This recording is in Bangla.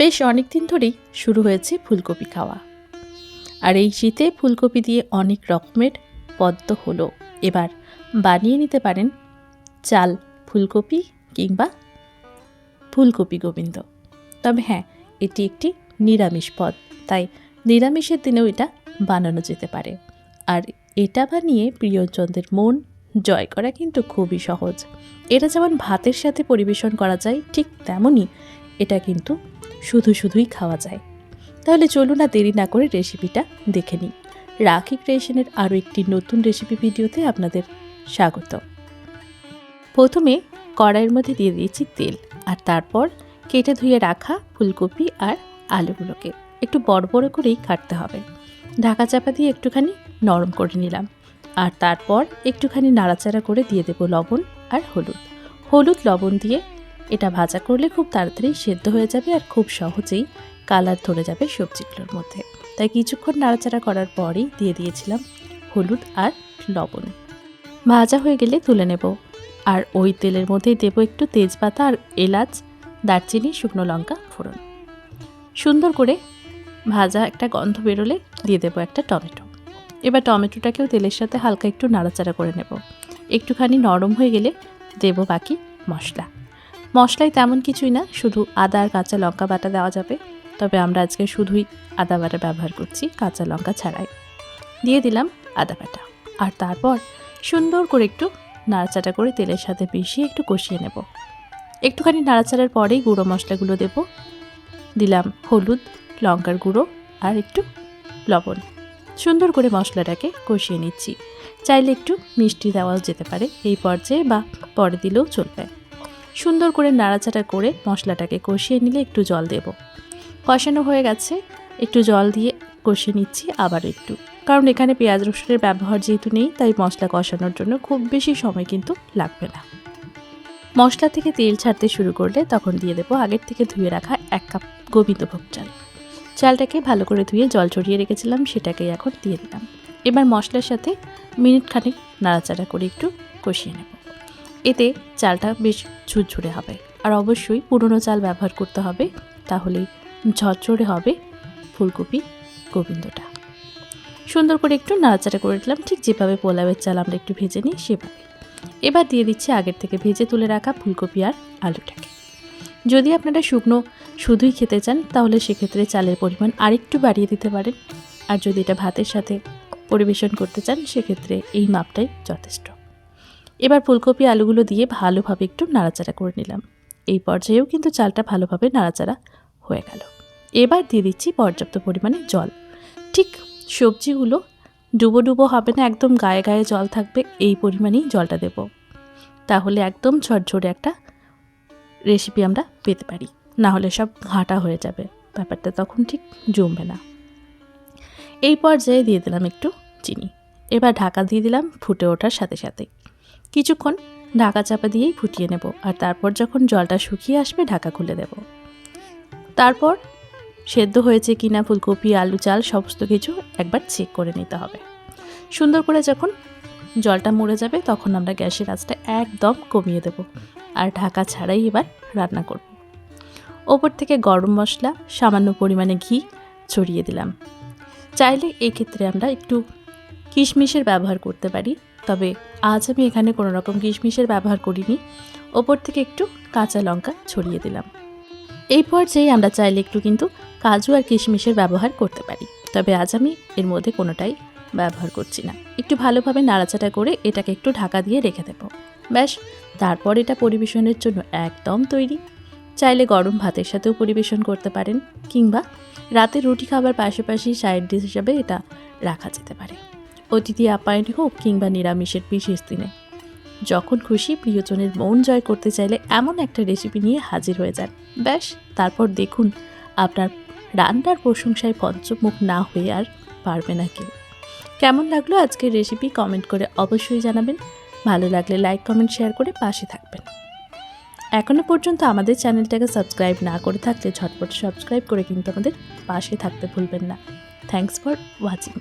বেশ অনেক দিন ধরেই শুরু হয়েছে ফুলকপি খাওয়া। আর এই শীতে ফুলকপি দিয়ে অনেক রকমের পদ্ম হলো। এবার বানিয়ে নিতে পারেন চাল, ফুলকপি কিংবা ফুলকপি গোবিন্দ। তবে হ্যাঁ এটি একটি নিরামিষ পদ, তাই নিরামিষের দিনেও এটা বানানো যেতে পারে। আর এটা বানিয়ে প্রিয়জনদের মন জয় করা কিন্তু খুবই সহজ। এটা যেমন ভাতের সাথে পরিবেশন করা যায় ঠিক তেমনই এটা কিন্তু শুধু শুধুই খাওয়া যায়। তাহলে চলুন না দেরি না করে রেসিপিটা দেখে নিই। রাখি ক্রিয়েশনের আরও একটি নতুন রেসিপি ভিডিওতে আপনাদের স্বাগত। প্রথমে কড়াইয়ের মধ্যে দিয়ে দিয়েছি তেল আর তারপর কেটে ধুয়ে রাখা ফুলকপি আর আলুগুলোকে। একটু বড় বড় করেই কাটতে হবে। ঢাকা চাপা দিয়ে একটুখানি নরম করে নিলাম। আর তারপর একটুখানি নাড়াচাড়া করে দিয়ে দেবো লবণ আর হলুদ। হলুদ লবণ দিয়ে এটা ভাজা করলে খুব তাড়াতাড়ি সেদ্ধ হয়ে যাবে আর খুব সহজেই কালার ধরে যাবে সবজিগুলোর মধ্যে। তাই কিছুক্ষণ নাড়াচাড়া করার পরেই দিয়ে দিয়েছিলাম হলুদ আর লবণ। ভাজা হয়ে গেলে তুলে নেব। আর ওই তেলের মধ্যেই দেবো একটু তেজপাতা আর এলাচ, দারচিনি, শুকনো লঙ্কা, ফোড়ন। সুন্দর করে ভাজা একটা গন্ধ বেরোলে দিয়ে দেবো একটা টমেটো। এবার টমেটোটাকেও তেলের সাথে হালকা একটু নাড়াচাড়া করে নেব। একটুখানি নরম হয়ে গেলে দেব বাকি মশলা। মশলায় তেমন কিছুই না, শুধু আদা আর কাঁচা লঙ্কা বাটা দেওয়া যাবে। তবে আমরা আজকে শুধুই আদা বাটা ব্যবহার করছি, কাঁচা লঙ্কা ছাড়াই। দিয়ে দিলাম আদা বাটা। আর তারপর সুন্দর করে একটু নাড়াচাড়া করে তেলের সাথে মিশিয়ে একটু কষিয়ে নেব। একটুখানি নাড়াচাড়ার পরেই গুঁড়ো মশলাগুলো দেব। দিলাম হলুদ, লঙ্কার গুঁড়ো আর একটু লবণ। সুন্দর করে মশলাটাকে কষিয়ে নিচ্ছি। চাইলে একটু মিষ্টি দেওয়াও যেতে পারে, এই পর্যায়ে বা পরে দিলেও চলবে। সুন্দর করে নাড়াচাড়া করে মশলাটাকে কষিয়ে নিলে একটু জল দেব। কষানো হয়ে গেছে। একটু জল দিয়ে কষিয়ে নিচ্ছি আবার একটু। কারণ এখানে পেঁয়াজ রসুনের ব্যবহার যেহেতু নেই, তাই মশলা কষানোর জন্য খুব বেশি সময় কিন্তু লাগবে না। মশলা থেকে তেল ছাড়তে শুরু করলে তখন দিয়ে দেবো আগের থেকে ধুয়ে রাখা এক কাপ গোবিন্দভোগ চাল। চালটাকে ভালো করে ধুয়ে জল ছড়িয়ে রেখেছিলাম, সেটাকেই এখন দিয়ে দিলাম। এবার মশলার সাথে মিনিট খানিক নাড়াচাড়া করে একটু কষিয়ে নেব। এতে চালটা বেশ ঝুরঝুরে হবে। আর অবশ্যই পুরনো চাল ব্যবহার করতে হবে, তাহলেই ঝরঝরে হবে ফুলকপি গোবিন্দটা। সুন্দর করে একটু নাড়াচাড়া করে দিলাম ঠিক যেভাবে পোলাওয়ের চাল আমরা একটু ভেজে নিই সেভাবে। এবার দিয়ে দিচ্ছি আগের থেকে ভেজে তুলে রাখা ফুলকপি আর আলুটাকে। যদি আপনারা শুকনো শুধুই খেতে চান, তাহলে সেক্ষেত্রে চালের পরিমাণ আরেকটু বাড়িয়ে দিতে পারেন। আর যদি এটা ভাতের সাথে পরিবেশন করতে চান, সেক্ষেত্রে এই মাপটাই যথেষ্ট। এবার ফুলকপি আলুগুলো দিয়ে ভালোভাবে একটু নাড়াচাড়া করে নিলাম। এই পর্যায়েও কিন্তু চালটা ভালোভাবে নাড়াচাড়া হয়ে গেল। এবার দিয়ে দিচ্ছি পর্যাপ্ত পরিমাণে জল। ঠিক সবজিগুলো ডুবো ডুবো হবে না, একদম গায়ে গায়ে জল থাকবে, এই পরিমাণেই জলটা দেব। তাহলে একদম ঝরঝরে একটা রেসিপি আমরা পেতে পারি। না হলে সব ঘাঁটা হয়ে যাবে, ব্যাপারটা তখন ঠিক জমবে না। এই পর্যায়ে দিয়ে দিলাম একটু চিনি। এবার ঢাকা দিয়ে দিলাম ফুটে ওঠার সাথে সাথে। কিছুক্ষণ ঢাকা চাপা দিয়েই ফুটিয়ে নেব আর তারপর যখন জলটা শুকিয়ে আসবে ঢাকা খুলে দেব। তারপর সেদ্ধ হয়েছে কিনা ফুলকপি, আলু, চাল সমস্ত কিছু একবার চেক করে নিতে হবে। সুন্দর করে যখন জলটা মরে যাবে তখন আমরা গ্যাসের আঁচটা একদম কমিয়ে দেব আর ঢাকা ছাড়াই এবার রান্না করব। ওপর থেকে গরম মশলা, সামান্য পরিমাণে ঘি ছড়িয়ে দিলাম। চাইলে এই ক্ষেত্রে আমরা একটু কিশমিশের ব্যবহার করতে পারি। তবে আজ আমি এখানে কোনো রকম কিশমিশের ব্যবহার করিনি। ওপর থেকে একটু কাঁচা লঙ্কা ছড়িয়ে দিলাম। এই পর্যায়ে আমরা চাইলে একটু কিন্তু কাজু আর কিশমিশের ব্যবহার করতে পারি। তবে আজ আমি এর মধ্যে কোনোটাই ব্যবহার করছি না। একটু ভালোভাবে নাড়াচাড়া করে এটাকে একটু ঢাকা দিয়ে রেখে দেবো। ব্যাস, তারপর এটা পরিবেশনের জন্য একদম তৈরি। চাইলে গরম ভাতের সাথেও পরিবেশন করতে পারেন, কিংবা রাতে রুটি খাবার পাশাপাশি সাইড ডিশ হিসাবে এটা রাখা যেতে পারে। অতিথি আপ্যায়ন হোক কিংবা নিরামিষের বিশেষ দিনে। যখন খুশি প্রিয়জনের মন জয় করতে চাইলে এমন একটা রেসিপি নিয়ে হাজির হয়ে যান। ব্যাস, তারপর দেখুন আপনার রান্নার প্রশংসায় পঞ্চমুখ না হয়ে আর পারবে না কেউ। কেমন লাগল আজকের রেসিপি কমেন্ট করে অবশ্যই জানাবেন। ভালো লাগলে লাইক কমেন্ট শেয়ার করে পাশে থাকবেন। এখনও পর্যন্ত আমাদের চ্যানেলটাকে সাবস্ক্রাইব না করে থাকলে ঝটপট সাবস্ক্রাইব করে কিন্তু আমাদের পাশে থাকতে ভুলবেন না। Thanks for watching